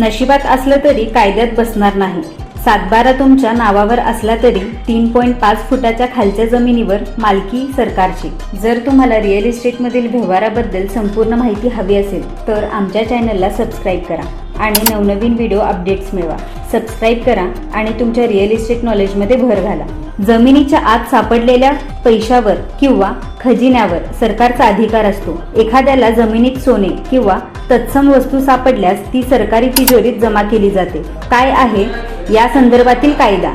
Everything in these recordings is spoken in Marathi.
नशिबात असलं तरी कायद्यात बसणार नाही. सातबारा तुमच्या नावावर असला तरी तीन पॉईंट पाच फुटाच्या खालच्या जमिनीवर मालकी सरकारची. जर तुम्हाला रिअल इस्टेटमधील व्यवहाराबद्दल संपूर्ण माहिती हवी असेल तर आमच्या चॅनलला सबस्क्राईब करा आणि नवनवीन व्हिडिओ अपडेट्स मिळवा. सबस्क्राईब करा आणि तुमच्या रिअल इस्टेट नॉलेजमध्ये भर घाला. जमिनीच्या आत सापडलेल्या पैशावर किंवा खजिन्यावर सरकारचा अधिकार असतो. एखाद्याला जमिनीत सोने किंवा तत्सम वस्तू सापडल्यास ती सरकारी तिजोरीत जमा केली जाते. काय आहे? या संदर्भातील कायदा.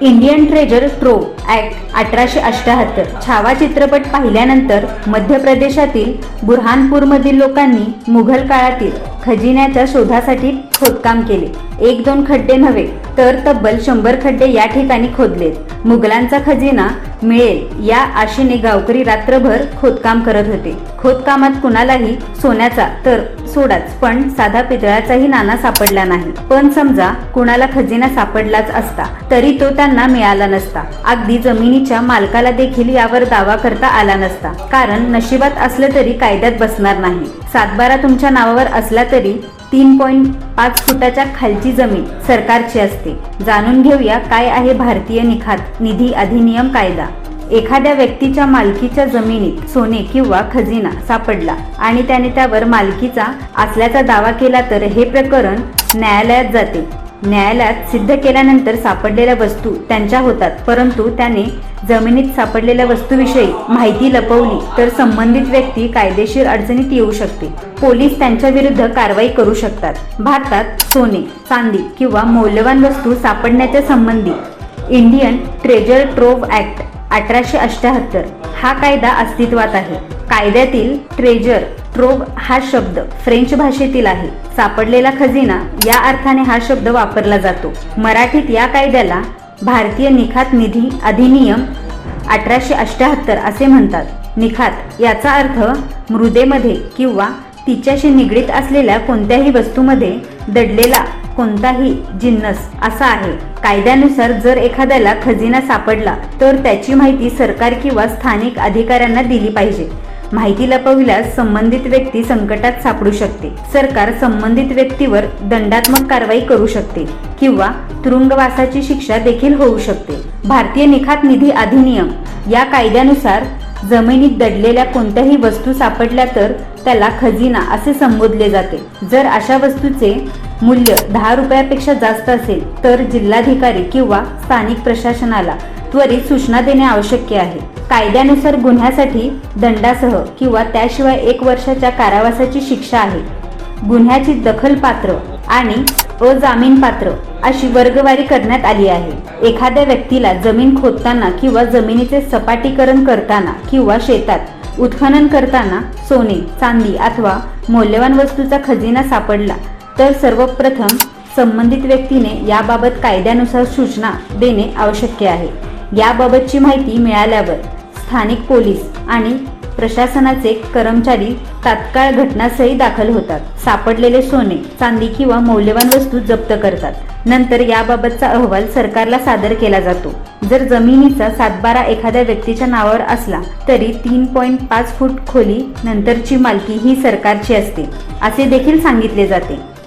इंडियन ट्रेजर ट्रो ऍक्ट अठराशे अष्ट्याहत्तर छावा चित्रपट पाहिल्यानंतर मध्य प्रदेशातील बुरहानपूरमधील लोकांनी मुघल काळातील खजिन्याच्या शोधासाठी खोदकाम केले. एक दोन खड्डे नव्हे तर तब्बल शंभर खड्डे या ठिकाणी खोदलेत. मुघलांचा खजिना मिळेल या आशेने गावकरी रात्रभर खोदकाम करत होते. खोदकामात कुणालाही सोन्याचा तर सोडाच पण साधा पितळाचाही नाना सापडला नाही. पण समजा कुणाला खजिना सापडलाच असता तरी तो त्यांना मिळाला नसता. अगदी जमिनीच्या मालकाला देखील यावर दावा करता आला नसता. कारण नशिबात असलं तरी कायद्यात बसणार नाही. सातबारा तुमच्या नावावर असला तरी तीन पॉईंट पाच फुटाच्या खालची जमीन सरकारची असते. जाणून घेऊया काय आहे भारतीय निखात निधी अधिनियम कायदा. एखाद्या व्यक्तीच्या मालकीच्या जमिनीत सोने किंवा खजिना सापडला आणि त्याने त्यावर मालकीचा असल्याचा दावा केला तर हे प्रकरण न्यायालयात जाते. न्यायालयात सिद्ध केल्यानंतर सापडलेल्या वस्तू त्यांच्या होतात परंतु त्याने जमिनीत सापडलेल्या वस्तूविषयी माहिती लपवली तर संबंधित व्यक्ती कायदेशीर अडचणीत येऊ शकते. पोलीस त्यांच्या विरुद्ध कारवाई करू शकतात. भारतात सोने चांदी किंवा मौल्यवान वस्तू सापडण्याच्या संबंधी इंडियन ट्रेजर ट्रोव ऍक्ट अठराशे अठ्याहत्तर हा कायदा अस्तित्वात आहे. कायद्यातील ट्रेजर ट्रोव हा शब्द फ्रेंच भाषेतील आहे. सापडलेला खजिना या अर्थाने हा शब्द वापरला जातो. मराठीत या कायद्याला भारतीय निखात निधी अधिनियम अठराशे अष्ट्याहत्तर असे म्हणतात. निखात याचा अर्थ मृदेमध्ये किंवा तिच्याशी निगडीत असलेल्या कोणत्याही वस्तूमध्ये दडलेला कोणताही जिन्नस असा आहे. कायद्यानुसार जर एखाद्याला खजिना सापडला तर त्याची माहिती सरकार किंवा स्थानिक अधिकाऱ्यांना दिली पाहिजे. माहिती लपविल्यास संबंधित व्यक्ती संकटात सापडू शकते. सरकार संबंधित व्यक्तीवर दंडात्मक कारवाई करू शकते किंवा तुरुंगवासाची शिक्षा देखील होऊ शकते. भारतीय निखात निधी अधिनियम या कायद्यानुसार जमिनीत दडलेल्या कोणत्याही वस्तू सापडल्या तर त्याला खजिना असे संबोधले जाते. जर अशा वस्तूचे मूल्य दहा रुपयापेक्षा जास्त असेल तर जिल्हाधिकारी किंवा स्थानिक प्रशासनाला त्वरित सूचना देणे आवश्यक आहे. कायद्यानुसार गुन्ह्यासाठी दंडासह किंवा त्याशिवाय एक वर्षाच्या कारावासाची शिक्षा आहे. गुन्ह्याची दखल पात्र आणि अजामीन पात्र अशी वर्गवारी करण्यात आली आहे. एखाद्या व्यक्तीला जमीन खोदताना किंवा जमिनीचे सपाटीकरण करताना किंवा शेतात उत्खनन करताना सोने चांदी अथवा मौल्यवान वस्तूचा खजिना सापडला तर सर्वप्रथम संबंधित व्यक्तीने याबाबत कायद्यानुसार सूचना देणे आवश्यक आहे. याबाबतची माहिती मिळाल्यावर स्थानिक पोलीस आणि प्रशासनाचे कर्मचारी तात्काळ घटनास्थळी दाखल होतात. सापडलेले सोने चांदी किंवा मौल्यवान वस्तू जप्त करतात. नंतर याबाबतचा अहवाल सरकारला सादर केला जातो. जर जमिनीचा सातबारा एखाद्या व्यक्तीच्या नावावर असला तरी तीन पॉईंट पाच फूट खोली नंतरची मालकी ही सरकारची असते असे देखील सांगितले जाते.